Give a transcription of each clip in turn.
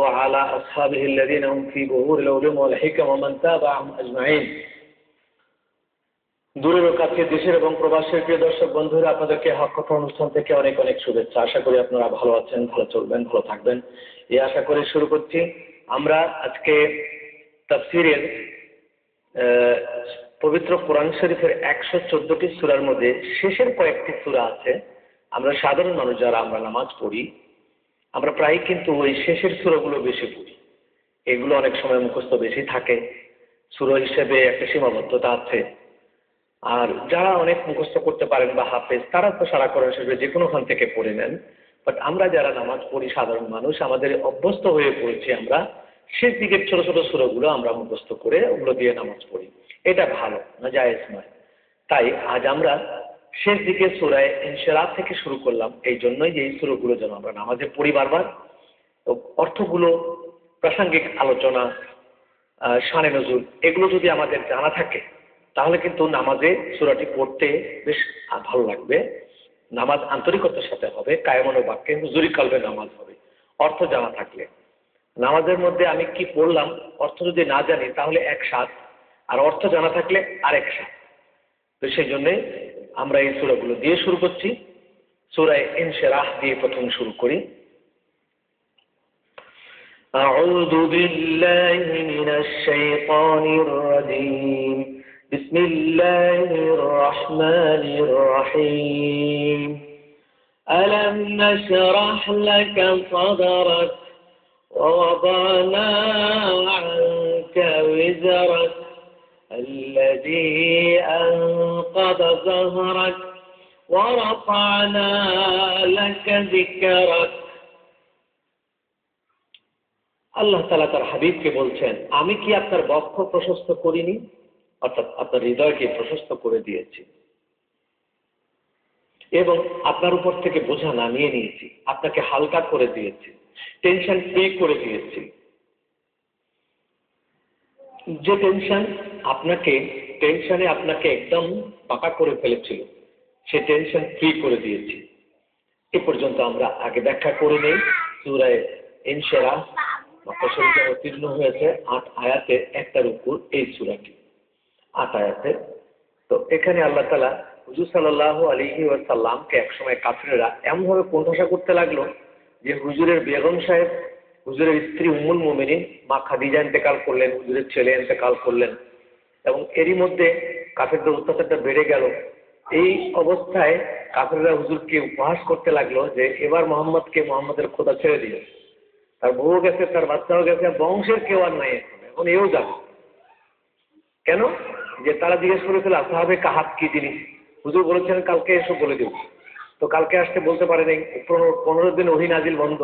وعلى أصحابه الذين هم في ظهور العلوم والحكم ومن تابعهم أجمعين দূরের ও কাছে দেশের এবং প্রবাসের প্রিয় দর্শক বন্ধুরা আপনাদেরকে হক কথা অনুষ্ঠান থেকে অনেক অনেক শুভেচ্ছা আশা করি আপনারা ভালো আছেন ভালো চলবেন ভালো থাকবেন এই আশা করে শুরু করছি আমরা আজকে তাফসিরের পবিত্র কোরআন শরীফের একশো চোদ্দটি সুরার মধ্যে শেষের কয়েকটি সুরা আছে আমরা সাধারণ মানুষ যারা আমরা নামাজ পড়ি আমরা প্রায় কিন্তু ওই শেষের সুরগুলো বেশি পড়ি। এগুলো অনেক সময় মুখস্থ বেশি থাকে। সুর হিসেবে একটা সীমাবদ্ধতা আছে। আর যারা অনেক মুখস্থ করতে পারেন বা হাফেজ, তারা তো সারা কোরআন শরীফে যে কোনোখান থেকে পড়ে নেন। বাট আমরা যারা নামাজ পড়ি, সাধারণ মানুষ, আমাদের অভ্যস্ত হয়ে পড়েছি আমরা, শেষ দিকের ছোট ছোট সুরগুলো আমরা মুখস্থ করে ওগুলো দিয়ে নামাজ পড়ি। এটা ভালো, না জায়েজ নয়। তাই আজ আমরা শেষ দিকে সুরায় ইনশারাত থেকে শুরু করলাম। এই জন্যই যে এই সুরগুলো যেন আমরা নামাজে পড়ি বারবার। অর্থগুলো, প্রাসঙ্গিক আলোচনা শানে নজুর এগুলো যদি আমাদের জানা থাকে, তাহলে কিন্তু নামাজে সুরাটি পড়তে বেশ ভালো লাগবে। নামাজ আন্তরিকতার সাথে হবে কায়মনো বাক্যে হুজুরি কালবে নামাজ হবে। অর্থ জানা থাকলে। নামাজের মধ্যে আমি কি পড়লাম, অর্থ যদি না জানি, তাহলে এক সাত। আর অর্থ জানা থাকলে আরেক সাত। তো সেই জন্যে আমরা এই সুরাগুলো দিয়ে শুরু করছি সুরায় ইনশেরাহ দিয়ে প্রথম শুরু করি أعوذ بالله من الشيطان الرجيم بسم الله الرحمن الرحيم ألم نشرح لك صدرك ووضعنا عنك وزرك الذي أنقض ظهرك ورفعنا لك ذكرك আল্লাহ তালা তার হাবিবকে বলছেন আমি কি আপনার বক্ষ প্রশস্ত করিনি অর্থাৎ আপনার হৃদয়কে প্রশস্ত করে দিয়েছি এবং আপনার উপর থেকে বোঝা নামিয়ে নিয়েছি আপনাকে হালকা করে দিয়েছি টেনশন ফ্রি করে দিয়েছি যে টেনশন আপনাকে টেনশনে আপনাকে একদম পাকা করে ফেলেছিল। সে টেনশন ফ্রি করে দিয়েছি। এ পর্যন্ত আমরা আগে ব্যাখ্যা করে নেই। সুরায় ইনশেরা মক্কা শরীফে অতীর্ণ হয়েছে আট আয়াতের একটার উপর এই সুরাটি। আট আয়াতে তো এখানে আল্লাহ তালা হুজুর সাল্লাহ আলিহি সাল্লামকে একসময় কাফিরেরা এমনভাবে কোণঠাসা করতে লাগল যে হুজুরের বেগম সাহেব, হুজুরের স্ত্রী উম্মুল মোমিনিন মা খাদিজা ইন্তেকাল করলেন, হুজুরের ছেলে ইন্তেকাল করলেন এবং এরই মধ্যে কাফেরদের অত্যাচারটা বেড়ে গেল। এই অবস্থায় কাফেররা হুজুরকে উপহাস করতে লাগল যে, এবার মোহাম্মদকে মোহাম্মদের খোদা ছেড়ে দিল তার বউ গেছে, তার বাচ্চাও গেছে বংশের কেউ আর নাই এখন। এও যাবে। কেন? যে তারা জিজ্ঞেস করেছিল সাহাবে কাহাত কি জিনিস? হুজুর বলেছেন কালকে এসো বলে দেব। তো কালকে আসতে বলতে পারে নাই পনেরো দিন ওহি নাজিল বন্ধ।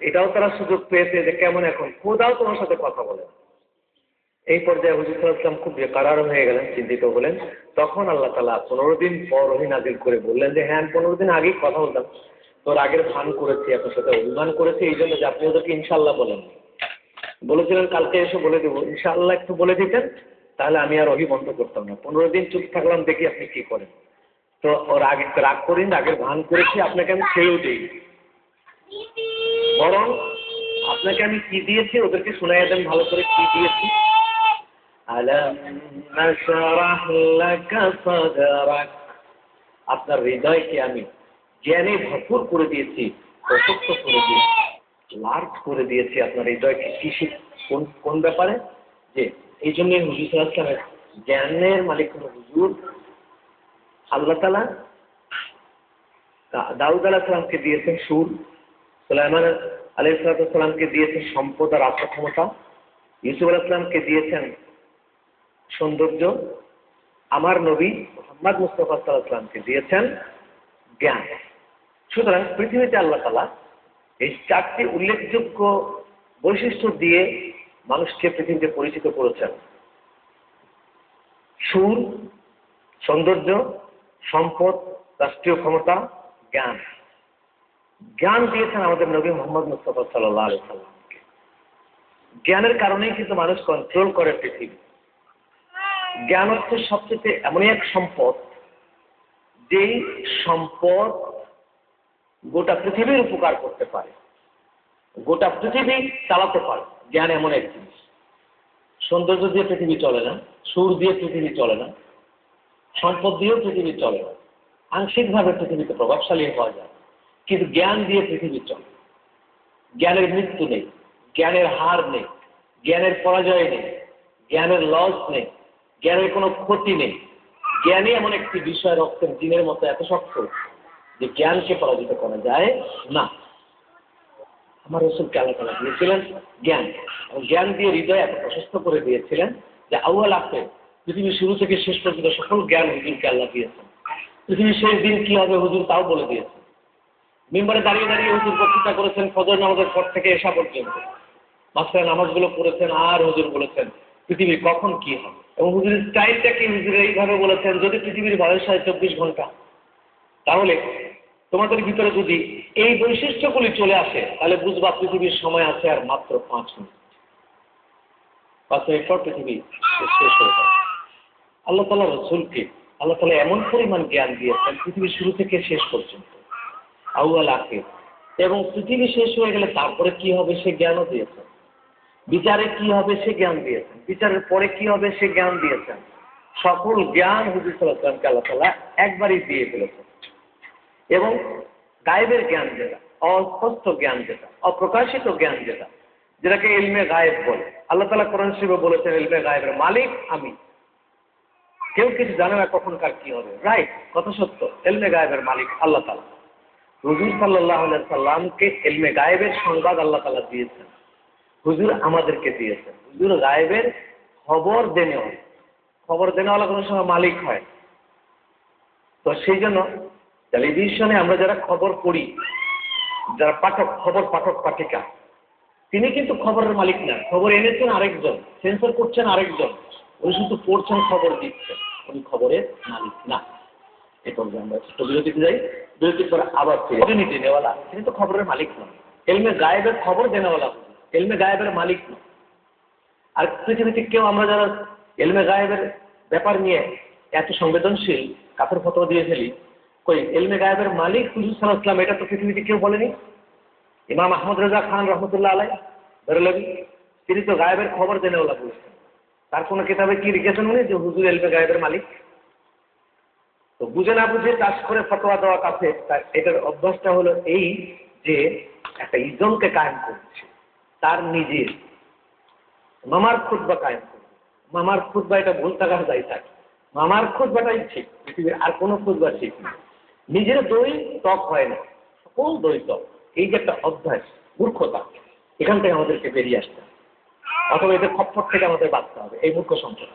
এটাও তারা সুযোগ পেয়েছে যে, কেমন এখন? খোদাও তোমার সাথে কথা বলে। এই পর্যায়ে হুজুর সাল্লাম খুব বেকারার হয়ে গেলেন, চিন্তিত হলেন। তখন আল্লাহ তালা পনেরো দিন পর ওহি নাজিল করে বললেন যে হ্যাঁ পনেরো দিন আগেই কথা বলতাম। তোর আগের ভান করেছি, আপনার সাথে অভিমান করেছি, এই জন্য যে আপনি ওদেরকে ইনশাল্লাহ বলেন বলেছিলেন, কালকে এসে বলে দেবো। ইনশাল্লাহ একটু বলে দিতেন, তাহলে আমি আর অহি বন্ধ করতাম না। পনেরো দিন চুপ থাকলাম, দেখি আপনি কি করেন। তো ওর আগে রাগ করিন আগের ভান করেছি, আপনাকে আমি ছেড়েও দিই। বরং আপনাকে আমি কি দিয়েছি, ওদেরকে শোনাই দেন, ভালো করে কি দিয়েছি। আপনার হৃদয়কে আমি জ্ঞানে ভরপুর করে দিয়েছি, প্রশস্ত করে দিয়েছি লার্জ করে দিয়েছি আপনার হৃদয়কে। কৃষি কোন কোন ব্যাপারে? যে এই জন্য হুজুর জ্ঞানের মালিক হল হুজুর আল্লাহ তালা দাউদ আলাহ সালামকে দিয়েছেন সুর, সুলাইমান আলহ সালাতামকে দিয়েছেন সম্পদ আর আত্মক্ষমতা, ইউসুফ আলাহিসামকে দিয়েছেন সৌন্দর্য আমার নবী মোহাম্মদ মুস্তফা সাল্লাহামকে দিয়েছেন জ্ঞান। সুতরাং পৃথিবীতে আল্লাহ তালা এই চারটি উল্লেখযোগ্য বৈশিষ্ট্য দিয়ে মানুষকে পৃথিবীতে পরিচিত করেছেন। সুর, সৌন্দর্য, সম্পদ, রাষ্ট্রীয় ক্ষমতা, জ্ঞান। জ্ঞান দিয়েছেন আমাদের নবী মোহাম্মদ মুস্তফা সাল্লাহ আলি সাল্লামকে জ্ঞানের কারণেই কিন্তু মানুষ কন্ট্রোল করে পৃথিবী। জ্ঞান হচ্ছে সবচেয়ে এমনই এক সম্পদ, যেই সম্পদ গোটা পৃথিবীর উপকার করতে পারে, গোটা পৃথিবী চালাতে পারে, জ্ঞান এমন এক জিনিস। সৌন্দর্য দিয়ে পৃথিবী চলে না, সুর দিয়ে পৃথিবী চলে না, সম্পদ দিয়েও পৃথিবী চলে না, আংশিকভাবে পৃথিবীতে প্রভাবশালী হওয়া যায়, কিন্তু জ্ঞান দিয়ে পৃথিবী চলে জ্ঞানের মৃত্যু নেই, জ্ঞানের হার নেই, জ্ঞানের পরাজয় নেই, জ্ঞানের লস নেই জ্ঞানের কোনো ক্ষতি নেই। জ্ঞানই এমন একটি বিষয় রক্তের জিনের মতো এত শক্ত যে জ্ঞানকে পরাজিত করা যায় না। আমার রসুলকে আল্লাহ তালা দিয়েছিলেন? জ্ঞান। এবং জ্ঞান দিয়ে হৃদয় এত প্রশস্ত করে দিয়েছিলেন যে আউয়াল আখের, পৃথিবীর শুরু থেকে শেষ পর্যন্ত সকল জ্ঞান হুজুরকে আল্লাহ দিয়েছেন। পৃথিবীর শেষ দিন কি হবে হুজুর তাও বলে দিয়েছেন। মেম্বারে দাঁড়িয়ে দাঁড়িয়ে হুজুর বক্তৃতা করেছেন, ফজর নামাজের পর থেকে এসা পর্যন্ত। মাস্টার নামাজগুলো পড়েছেন আর হুজুর বলেছেন পৃথিবী কখন কি হবে? এবং হুজুরের স্টাইলটা কি? হুজুর এইভাবে বলেছেন, যদি পৃথিবীর বয়স হয় চব্বিশ ঘণ্টা, তাহলে তোমাদের ভিতরে যদি এই বৈশিষ্ট্যগুলি চলে আসে, তাহলে বুঝবা পৃথিবীর সময় আছে আর মাত্র পাঁচ মিনিট। পাঁচ পৃথিবী শেষ হয়ে যাবে। আল্লাহ তালা রসুলকে, আল্লাহ তালা এমন পরিমাণ জ্ঞান দিয়েছেন, পৃথিবীর শুরু থেকে শেষ পর্যন্ত, আউয়াল আখের। এবং পৃথিবী শেষ হয়ে গেলে তারপরে কি হবে সে জ্ঞানও দিয়েছেন। বিচারে কি হবে সে জ্ঞান দিয়েছেন। বিচারের পরে কি হবে সে জ্ঞান দিয়েছেন। সকল জ্ঞান হুজুর সাল্লাহামকে আল্লাহ তালা একবারই দিয়ে ফেলেছেন। এবং গায়েবের জ্ঞান যেটা, অস্পষ্ট জ্ঞান যেটা, অপ্রকাশিত জ্ঞান যেটা, যেটাকে এলমে গায়েব বলে। আল্লাহ তালা কোরআন শিবে বলেছেন এলমে গায়েবের মালিক আমি। কেউ কিছু জানে না কখনকার কি হবে। রাইট কথা সত্য এলমে গায়েবের মালিক আল্লাহ তালা হুজুর সাল্লাহ সাল্লামকে এলমে গায়েবের সংবাদ আল্লাহ তালা দিয়েছেন। হুজুর আমাদেরকে দিয়েছেন হুজুর গায়েবের খবর দেনেওয়ালা খবর দেনেওয়ালা কোনো সময় মালিক হয়। তো সেই জন্য টেলিভিশনে আমরা যারা খবর পড়ি, যারা পাঠক, খবর পাঠক, পাঠিকা, তিনি কিন্তু খবরের মালিক না। খবর এনেছেন আরেকজন সেন্সর করছেন আরেকজন। উনি শুধু পড়ছেন, খবর দিচ্ছেন উনি খবরের মালিক না। এ পর্যায়ে আমরা ছোট বিরতিতে যাই। বিরতির পরে আবার নেওয়ালা, তিনি তো খবরের মালিক নন এলমে গায়েবের খবর দেনেওয়ালা এলমে গায়েবের মালিক নন আর পৃথিবীতে কেউ আমরা যারা এলমে গায়েবের ব্যাপার নিয়ে এত সংবেদনশীল কাপড় ফটো দিয়ে ফেলি, কই, এলমে গায়েবের মালিক হুজুর সাল্লাহ ইসলাম এটা তো পৃথিবীতে কেউ বলেনি? ইমাম আহমদ রাজা খান রহমতুল্লাহ আলাই, বেরোলবি, তিনি তো গায়েবের খবর দেনেওয়ালা বলছেন তার কোনো কিতাবে কি লিখেছেন উনি যে হুজুর এলমে গায়েবের মালিক? তো বুঝে না বুঝে চাষ করে ফটোয়া দেওয়া কাছে এটার অভ্যাসটা হলো এই যে একটা ইজমকে কায়েম করছে। তার নিজের। মামার খুদ্া কায়েম করবে। মামার খুদ্া এটা ভুল থাকার দায়ী থাকে মামার খুদ্বাটাই ঠিক, পৃথিবীর আর কোনো খুদ্া ঠিক নেই নিজের দই ত্বক হয় না, সকল দই ত্বক এই যে একটা অভ্যাস, মূর্খতা, এখান থেকে আমাদেরকে বেরিয়ে আসতে হবে। অথবা এদের খপ্পর থেকে আমাদের বাঁচতে হবে, এই মূর্খ সম্পর্ক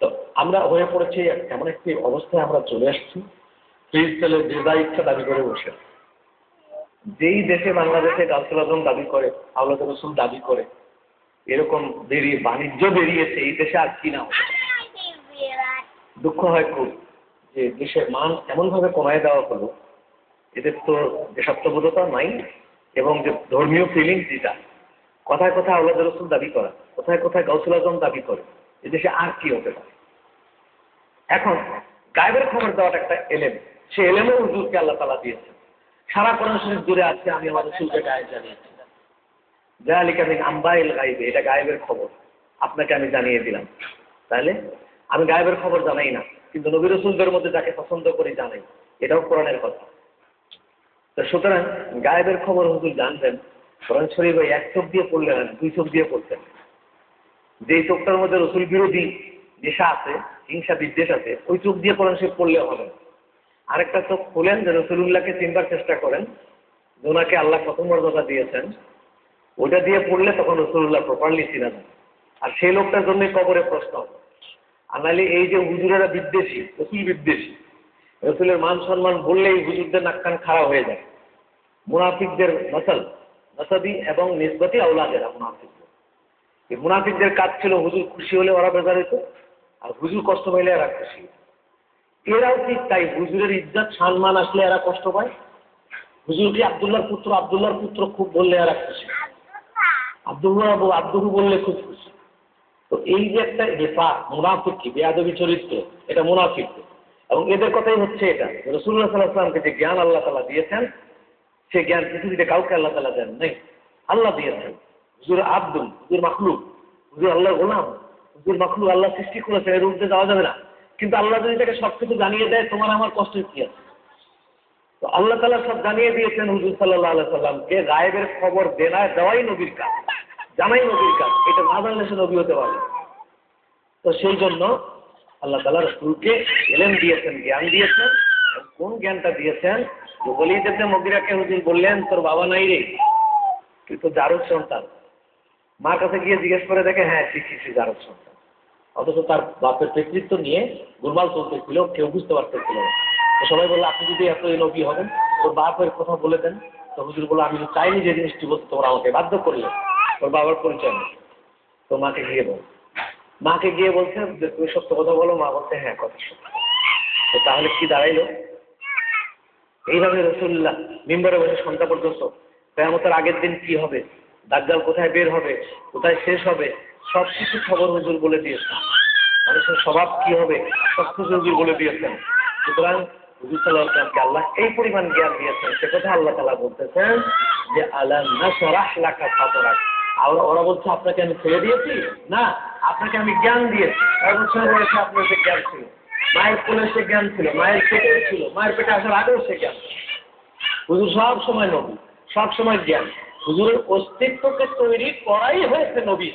তো আমরা হয়ে পড়েছি এমন একটি অবস্থায় আমরা চলে আসছি। ফ্রিজ তেলে যে যা ইচ্ছা দাবি করে বসে যেই দেশে বাংলাদেশে গাউসুল আজম দাবি করে আল্লাহ রসুল দাবি করে, এরকম বেরিয়ে, বাণিজ্য বেরিয়েছে, এই দেশে আর কি না দুঃখ হয় খুব যে দেশের মান এমনভাবে কমায় দেওয়া হলো, এদের তো দেশাত্মবোধতা নাই এবং যে ধর্মীয় ফিলিং যেটা, কথায় কথায় আল্লাহ রসুল দাবি করা, কোথায় কোথায় গাউসুল আজম দাবি করে এদেশে আর কি হতে পারে? এখন, গায়েবের খবর দেওয়াটা একটা এলেম, সে এলেমও হুজুরকে আল্লাহ তালা দিয়েছে সারা কোরআন শরীফ দূরে আছে আমি আমার রসুলকে গায়ে জানিয়েছি। জালিক আমি আম্বাইল গাইবে এটা গায়েবের খবর। আপনাকে আমি জানিয়ে দিলাম। তাহলে আমি গায়েবের খবর জানাই না, কিন্তু নবী রসুলদের মধ্যে যাকে পছন্দ করি জানাই। এটাও কোরআনের কথা। তো সুতরাং গায়েবের খবর হুজুর জানতেন কোরআন শরীফ ওই এক চোখ দিয়ে পড়লেন দুই চোখ দিয়ে পড়তেন। যেই চোখটার মধ্যে রসুল বিরোধী নেশা আছে, হিংসা বিদ্বেষ আছে, ওই চোখ দিয়ে কোরআন শরীফ পড়লে হবে না। আরেকটা চোখ খোলেন যে রসুল্লাহকে চিনবার চেষ্টা করেন। ওনাকে আল্লাহ কত মর্যাদা দিয়েছেন। ওটা দিয়ে পড়লে তখন রসুল্লাহ প্রপারলি চিনা যায় আর সেই লোকটার জন্যই কবরে প্রশ্ন আর নাহলে এই যে হুজুরেরা বিদ্বেষী রসুল বিদ্বেষী, রসুলের মান সম্মান বললেই হুজুরদের নাক কান খারাপ হয়ে যায়। মুনাফিকদের নসল নসবি এবং নিসবতি আউলাদেরা মুনাফিকদের। এই মুনাফিকদের কাজ ছিল হুজুর খুশি হলে ওরা বেজার হতো আর হুজুর কষ্ট পাইলে এরা খুশি এরাও ঠিক তাই। হুজুরের ইজ্জত, সম্মান আসলে এরা কষ্ট পায়। হুজুরকে আবদুল্লাহর পুত্র? আবদুল্লাহর পুত্র খুব বললে এরা খুশি। আব্দুল্লাহ আব্দুহু বললে খুব খুশি। তো এই যে একটা হেফা মুনাফিক কি বেয়াদবি চরিত্র, এটা মুনাফিক। এবং এদের কথাই হচ্ছে এটা রসুল্লাহ সাল্লাহ সাল্লামকে যে জ্ঞান আল্লাহ তালা দিয়েছেন সে জ্ঞান পৃথিবীতে কাউকে আল্লাহ তালা দেন নেই। আল্লাহ দিয়েছেন। হুজুর আব্দুল, হুজুর মাখলুক, হুজুর আল্লাহ গোলাম, হুজুর মাখলুক আল্লাহ সৃষ্টি করেছে এর উর্ধে যাওয়া যাবে না। কিন্তু আল্লাহ যদি তাকে সব কিছু জানিয়ে দেয়, তোমার আমার কষ্টের কি আছে? তো আল্লাহ তালা সব জানিয়ে দিয়েছেন হুজুর সাল্লাহ আল্লাহ সাল্লামকে গায়েবের খবর দেনা দেওয়াই নবীর কাজ, জানাই নবীর কাজ। এটা না জানলে সে নবী হতে পারে তো সেই জন্য আল্লাহ তালা রসুলকে এলেন দিয়েছেন, জ্ঞান দিয়েছেন কোন জ্ঞানটা দিয়েছেন? বলি যেতে মগিরাকে হুজুর বললেন, তোর বাবা নাই রে, তুই তো সন্তান। মার কাছে গিয়ে জিজ্ঞেস করে দেখে হ্যাঁ ঠিক ঠিক জারুক সন্তান। অথচ তার বাপের কৃতিত্ব নিয়ে গুরমাল চলতেছিল কেউ বুঝতে পারতেছিল না। সবাই বলল, আপনি যদি এত নবী হবেন, তোর বাপের কথা বলে দেন। তো হুজুর বলল, আমি চাইনি যে জিনিসটি বলতে, তোমরা আমাকে বাধ্য করলে। তোর বাবার পরিচয় নেই। তো মাকে গিয়ে বল। মাকে গিয়ে বলছে, যে তুমি সত্য কথা বলো, মা বলছে হ্যাঁ কথা সত্য। তো তাহলে কি দাঁড়াইলো? এইভাবে রসুল্লাহ মিম্বরে বসে সন্ধ্যা পর্যন্ত তাই কেয়ামতের আগের দিন কি হবে? দাজ্জাল কোথায় বের হবে? কোথায় শেষ হবে? সব কিছু খবর হুজুর বলে দিয়েছেন। মানুষের স্বভাব কি হবে? সব কিছু হুজুর বলে দিয়েছেন। সুতরাং হুজুর সাল্লাহকে আল্লাহ এই পরিমাণ জ্ঞান দিয়েছেন। সে কথা আল্লাহ তালা বলতেছেন যে আল্লাহ না লাখা সাতরাক আল্লাহ, ওরা বলছে, আপনাকে আমি ছেড়ে দিয়েছি? না, আপনাকে আমি জ্ঞান দিয়েছি। এক বছর বয়সে আপনার যে জ্ঞান ছিল। মায়ের কোলে সে জ্ঞান ছিল, মায়ের পেটে ছিল, মায়ের পেটে আসার আগেও সে জ্ঞান। হুজুর সব সময় নবী, সব সময় জ্ঞান। হুজুরের অস্তিত্বকে তৈরি করাই হয়েছে নবী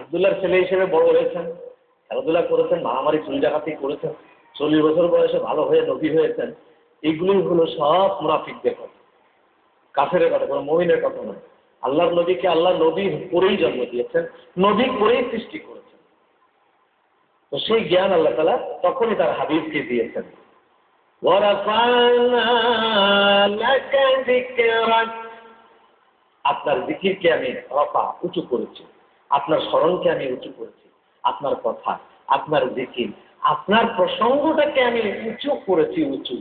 আবদুল্লার ছেলে হিসেবে বড় হয়েছেন, খেলাধুলা করেছেন, মারামারি চুরি ডাকাতি করেছেন, চল্লিশ বছর বয়সে ভালো হয়ে নবী হয়েছেন এইগুলি হলো সব মুনাফিকদের কথা। কাফের কথা, কোনো মহিনের কথা নয়। আল্লাহর নবীকে আল্লাহ নবী করেই জন্ম দিয়েছেন, নবী করেই সৃষ্টি করেছেন। তো সেই জ্ঞান আল্লাহ তালা তখনই তার হাবিবকে দিয়েছেন। আপনার দিকিরকে আমি রফা উঁচু করেছি। আপনার স্মরণকে আমি উঁচু করেছি, আপনার কথা, আপনার জিকির, আপনার প্রসঙ্গটাকে আমি উঁচু করেছি, উঁচু।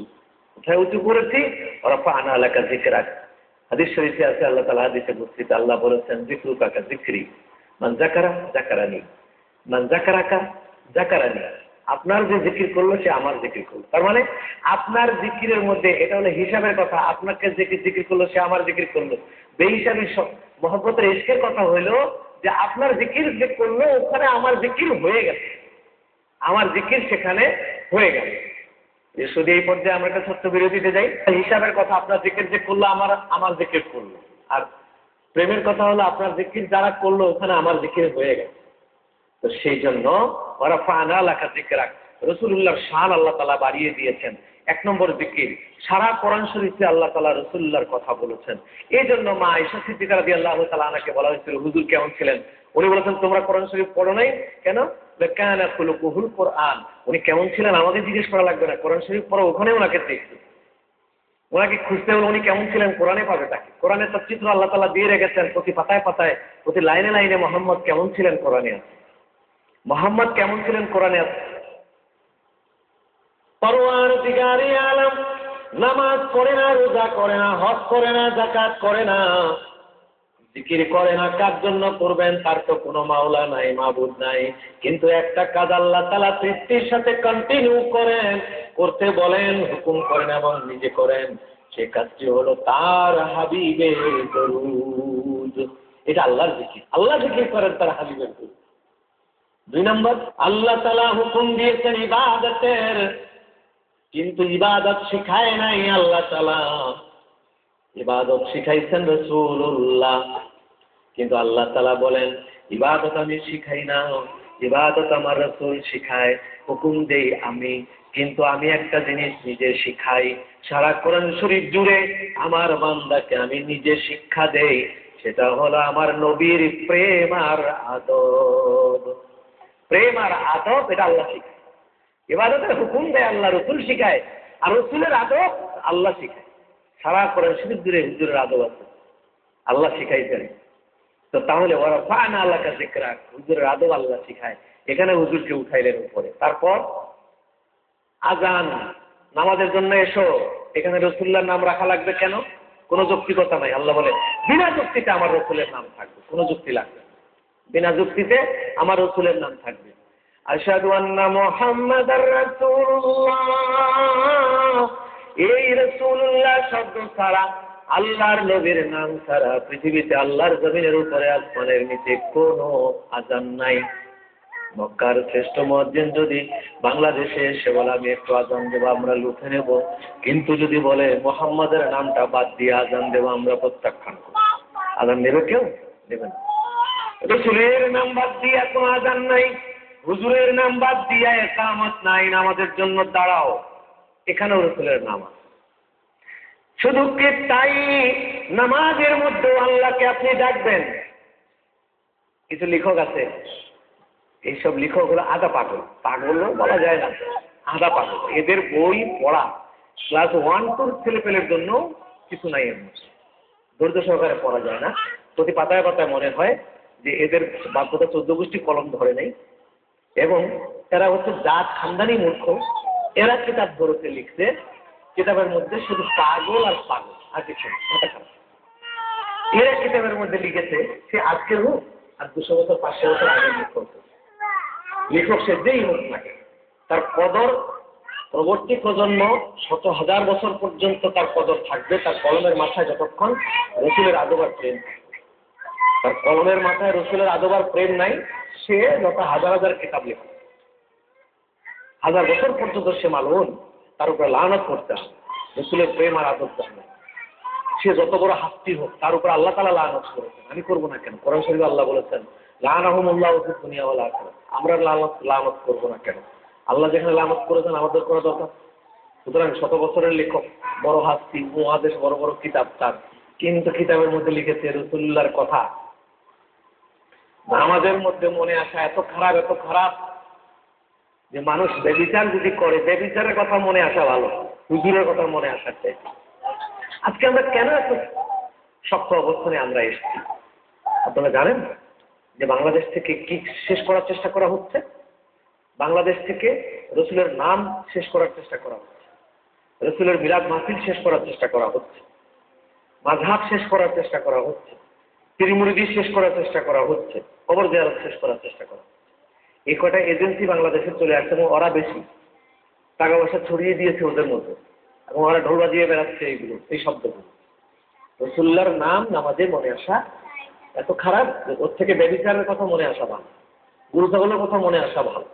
কোথায় উঁচু করেছি? রফা আনা এলাকা জিকেরাক হাদিস শরীফে আছে, আল্লাহ তালা হাদিসে বস্তিতে আল্লাহ বলেছেন জিকরু কাকা জিক্রি মান জাকারা জাকারানি মান জাকারাকা জাকারানি আপনার যে জিকির করল, সে আমার জিকির করল। তার মানে আপনার জিকিরের মধ্যে, এটা হলো হিসাবের কথা, আপনাকে যে জিকির করল, সে আমার জিকির করল। বেহিসাবি মহব্বতের ইস্কের কথা হইল যে আপনার জিকির যে করল, ওখানে আমার জিকির হয়ে গেছে। আমার জিকির সেখানে হয়ে গেল। যে শুধু এই পর্যায়ে আমরা একটা ছোট্ট বিরতিতে যাই হিসাবের কথা, আপনার জিকির যে করল, আমার আমার জিকির করল। আর প্রেমের কথা হলো, আপনার জিকির যারা করল, ওখানে আমার জিকির হয়ে গেছে। তো সেই জন্য ওরা ফানা লেখা জিকির রসুল্লাহর শান আল্লাহ তালা বাড়িয়ে দিয়েছেন। এক নম্বর জিকির, সারা কোরআন শরীফে আল্লাহ তালা রসুল্লাহর কথা বলেছেন। এই জন্য মা ঈশা সিদ্দিকা রাদি আল্লাহ তালা আনাকে বলা হয়েছিল, হুজুর কেমন ছিলেন? উনি বলেছেন, তোমরা কোরআন শরীফ পড়ো নাই? কেন? কেন কুহুল কোরআন। উনি কেমন ছিলেন? আমাদের জিজ্ঞেস করা লাগবে না, কোরআন শরীফ পড়ো, ওখানে ওনাকে দেখবে ওনাকে খুঁজতে হলে উনি কেমন ছিলেন? কোরআনে পাবে তাকে। কোরআনে তার চিত্র আল্লাহ তালা দিয়ে রেখেছেন, প্রতি পাতায় পাতায়, প্রতি লাইনে লাইনে মোহাম্মদ কেমন ছিলেন কোরআনে? আছে মোহাম্মদ কেমন ছিলেন কোরআনে? আছে পরোয়ার দিগারি আলম, নামাজ করে না, রোজা করে না, হজ করে না জাকাত করে না, জিকির করে না, কার জন্য করবেন তার তো কোনো মাওলা নাই, মাবুদ নাই। কিন্তু একটা কাজ আল্লাহ তালা তৃপ্তির সাথে কন্টিনিউ করেন, করতে বলেন, হুকুম করেন এবং নিজে করেন। সে কাজটি হলো তার হাবিবের দরুদ। এটা আল্লাহর জিকির। আল্লাহ জিকির করেন তার হাবিবের দরুদ। দুই নম্বর, আল্লাহ তালা হুকুম দিয়েছেন ইবাদতের। কিন্তু ইবাদত শিখায় নাই আল্লাহ তালা ইবাদত শিখাইছেন রসুল্লাহ কিন্তু আল্লাহ তালা বলেন, ইবাদত আমি শিখাই না, ইবাদত আমার রসুল শিখায়, হুকুম দেই আমি। কিন্তু আমি একটা জিনিস নিজে শিখাই, সারা কোরআন শরীফ জুড়ে আমার বান্দাকে আমি নিজে শিক্ষা দেই, সেটা হলো আমার নবীর প্রেম আর আদব। প্রেম আর আদব, এটা আল্লাহ শিখায়। ইবাদতের হুকুম দেয় আল্লাহ, রসুল শিখায়, আর রসুলের আদব আল্লাহ শিখায়। সারা কোরআন শরীফ জুড়ে হুজুরের আদব আছে। আল্লাহ শিখাইছেন তো তাহলে ওরা ফান আল্লাহ কাছে হুজুরের আদব আল্লাহ শিখায়। এখানে হুজুরকে উঠাইলেন উপরে। তারপর আজান, নামাজের জন্য এসো। এখানে রসুল্লার নাম রাখা লাগবে কেন? কোনো যৌক্তিকতা নাই। আল্লাহ বলে, বিনা যুক্তিতে আমার রসুলের নাম থাকবে। কোনো যুক্তি লাগবে। বিনা যুক্তিতে আমার রসুলের নাম থাকবে। আশহাদু আন্না মুহাম্মাদার এই রসুল্লাহ শব্দ ছাড়া আল্লাহর নবীর নাম ছাড়া পৃথিবীতে আল্লাহর জমিনের উপরে আসমানের নিচে কোনো আজান নাই। মক্কার শ্রেষ্ঠ মজ্জিন যদি বাংলাদেশে এসে বলে, আমি একটু আজান দেবো, আমরা লুঠে নেব। কিন্তু যদি বলে, মোহাম্মদের নামটা বাদ দিয়ে আজান দেবো, আমরা প্রত্যাখ্যান করব। আজান দেবে কেউ? দেবে না। রসুলের নাম বাদ দিয়ে কোনো আজান নাই। হুজুরের নাম বাদ দিয়ে একামত নাই, নামাজের জন্য দাঁড়াও। এখানেও রসুলের নাম শুধু কি তাই? নামাজের মধ্যে আল্লাহকে আপনি ডাকবেন। কিছু লেখক আছে, এইসব লেখক হলো আধা পাগল। পাগলও বলা যায় না। আধা পাগল। এদের বই পড়া। ক্লাস ওয়ান টুর ছেলেপেলের জন্য কিছু নাই এর মধ্যে। ধৈর্য সহকারে পড়া যায় না। প্রতি পাতায় পাতায় মনে হয় যে এদের বাধ্যতা চোদ্দ গোষ্ঠী কলম ধরে নেই। এবং এরা হচ্ছে জাত খানদানি মূর্খ। এরা কিতাব ধরতে লিখছে। কিতাবের মধ্যে শুধু পাগল আর পাগল, আর কিছু এরা কিতাবের মধ্যে লিখেছে, সে আজকের হোক, আর দুশো বছর, পাঁচশো বছর আগে লেখক লেখক সে যেই হোক না তার কদর, পরবর্তী প্রজন্ম শত হাজার বছর পর্যন্ত তার কদর থাকবে, তার কলমের মাথায় যতক্ষণ রসুলের আদবার প্রেম। তার কলমের মাথায় রসুলের আদবার প্রেম নাই সে যত হাজার হাজার কিতাব লেখে। হাজার বছর পর্যন্ত সে মালুন তার উপরে লানত করতে হবে রসুলের প্রেম আর আদর জানে সে যত বড় হাস্তি হোক, তার উপর আল্লাহ তালা লানত করেছেন। আমি করব না কেন? কোরআন শরীফ আল্লাহ বলেছেন লান আহমুল্লাহ দুনিয়া ওয়াল আখিরাত আমরা লানত লানত করব না কেন? আল্লাহ যেখানে লানত করেছেন, আমাদের করা দরকার। সুতরাং শত বছরের লেখক, বড় হাস্তি মহাদেশ বড় বড় কিতাব তার। কিন্তু কিতাবের মধ্যে লিখেছে রসুল্লাহর কথা। আমাদের মধ্যে মনে আসা, এত খারাপ এত খারাপ। যে মানুষ বেবিচার যদি করে, বেবিচারের কথা মনে আসা ভালো, হুজুরের কথা মনে আসার চাই আজকে আমরা কেন এত শক্ত অবস্থানে আমরা এসেছি? আপনারা জানেন যে বাংলাদেশ থেকে কি শেষ করার চেষ্টা করা হচ্ছে? বাংলাদেশ থেকে রসুলের নাম শেষ করার চেষ্টা করা হচ্ছে। রসুলের মিলাদ মাহফিল শেষ করার চেষ্টা করা হচ্ছে। মাঝহাব শেষ করার চেষ্টা করা হচ্ছে। তিরিমুরিদি শেষ করার চেষ্টা করা হচ্ছে, কবর দেওয়ার শেষ করার চেষ্টা করা এই কটা এজেন্সি বাংলাদেশে চলে আসছে এবং ওরা বেশি টাকা পয়সা ছড়িয়ে দিয়েছে ওদের মধ্যে এবং ওরা ঢোল বাজিয়ে বেড়াচ্ছে এইগুলো, এই শব্দগুলো। রসুল্লার নাম নামাজে মনে আসা এত খারাপ ওর থেকে ব্যবিচারের কথা মনে আসা ভালো গুরুতাগুলোর কথা মনে আসা ভালো।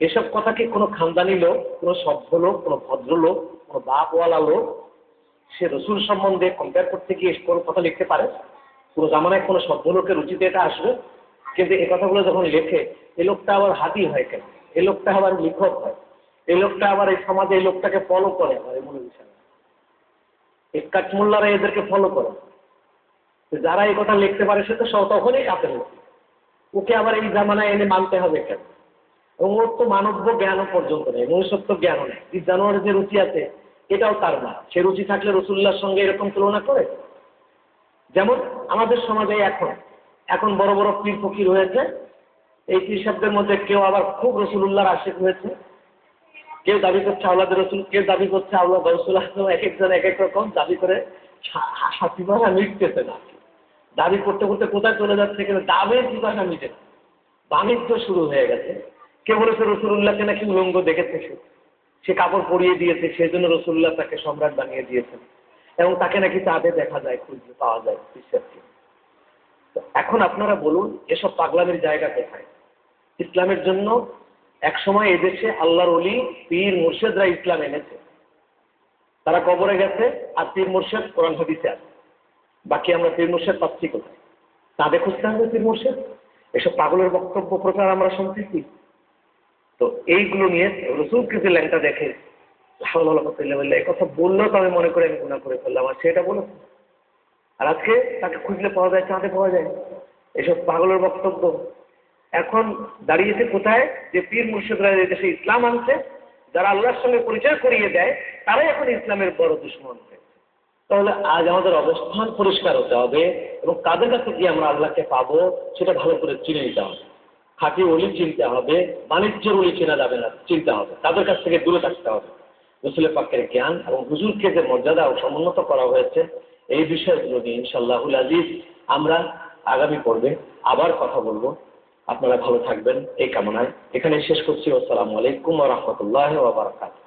এসব কথা কি কোনো খানদানি লোক, কোনো সভ্য লোক, কোনো ভদ্রলোক কোনো বাপওয়ালা লোক সে রসুল সম্বন্ধে কম্পেয়ার করতে গিয়ে কোনো কথা লিখতে পারে? কোনো জামানায় কোনো সভ্য লোকের রুচিতে এটা আসবে। কিন্তু এ কথাগুলো যখন লেখে, এ লোকটা আবার হাতি হয় কেন? এ লোকটা আবার লেখক হয়। এই লোকটা আবার এই সমাজে এই লোকটাকে ফলো করে আবার এমন বিষয় এই কাঠমোল্লারা এদেরকে ফলো করে। যারা এই কথা লিখতে পারে, সে তো তখনই কাপের ওকে আবার এই জামানায় এনে মানতে হবে কেন? এবং ওর তো মানব্য জ্ঞানও পর্যন্ত নেই, মনুষ্যত্ব জ্ঞানও নেই। বিজ্ঞানের যে রুচি আছে, এটাও তার না। সে রুচি থাকলে রসুল্লার সঙ্গে এরকম তুলনা করে। যেমন আমাদের সমাজে এখন এখন বড় বড় পীর ফকির হয়েছে। এই শব্দের মধ্যে কেউ আবার খুব রসুল্লাহর আশেক হয়েছে। কেউ দাবি করছে আওলাদের রসুল, কেউ দাবি করছে আওলা রসুল আসলাম এক একজন, এক এক রকম দাবি করে ভাষা মিটতেছে না। দাবি করতে করতে কোথায় চলে যাচ্ছে কিন্তু দাবের জিজ্ঞাসা মিটে না। বাণিজ্য শুরু হয়ে গেছে। কে বলেছে রসুল্লাহকে নাকি উলঙ্গ দেখেছে সে। কাপড় পরিয়ে দিয়েছে, সেই জন্য রসুল্লাহ তাকে সম্রাট বানিয়ে দিয়েছেন। এবং তাকে নাকি চাঁদে দেখা যায় খুঁজতে পাওয়া যায় বিশ্বাসকে তো এখন আপনারা বলুন, এসব পাগলামের জায়গা কোথায়? ইসলামের জন্য এক সময় এদেশে আল্লাহর অলি পীর মুর্শেদরা ইসলাম এনেছে। তারা কবরে গেছে আর পীর মুর্শেদ কোরআন হাদিসে আছে। বাকি আমরা পীর মুর্শেদ পাচ্ছি কোথায়? তাদের খুঁজতে হবে পীর মুর্শেদ? এসব পাগলের বক্তব্য প্রচার আমরা শুনতেছি। তো এইগুলো নিয়ে রসুলকে যে ল্যাংটা দেখে কথা বললেও তো আমি মনে করি আমি গুণা করে ফেললাম, আর সেটা বলেছে আর আজকে তাকে খুঁজলে পাওয়া যায়, চাঁদে পাওয়া যায়। এসব পাগলের বক্তব্য। এখন দাঁড়িয়েছে কোথায়? যে পীর মুর্শিদরা দেশে ইসলাম আনছে, যারা আল্লাহর সঙ্গে পরিচয় করিয়ে দেয়, তারাই এখন ইসলামের বড় দুশ্মন তাহলে আজ আমাদের অবস্থান পরিষ্কার হতে হবে এবং কাদের কাছে গিয়ে আমরা আল্লাহকে পাবো, সেটা ভালো করে চিনে নিতে হবে। খাঁটি অলি চিনতে হবে, বাণিজ্যের অলি চেনা যাবে না, চিনতে হবে। তাদের কাছ থেকে দূরে থাকতে হবে। রসুলের পাকের জ্ঞান এবং হুজুরকে যে মর্যাদা ও সমুন্নত করা হয়েছে, এই বিষয়গুলো নিয়ে ইনশাল্লাহুল আজিজ আমরা আগামী পর্বে আবার কথা বলব। আপনারা ভালো থাকবেন, এই কামনায়। এখানে শেষ করছি। আসসালামু আলাইকুম রহমতুল্লাহ বারাকাত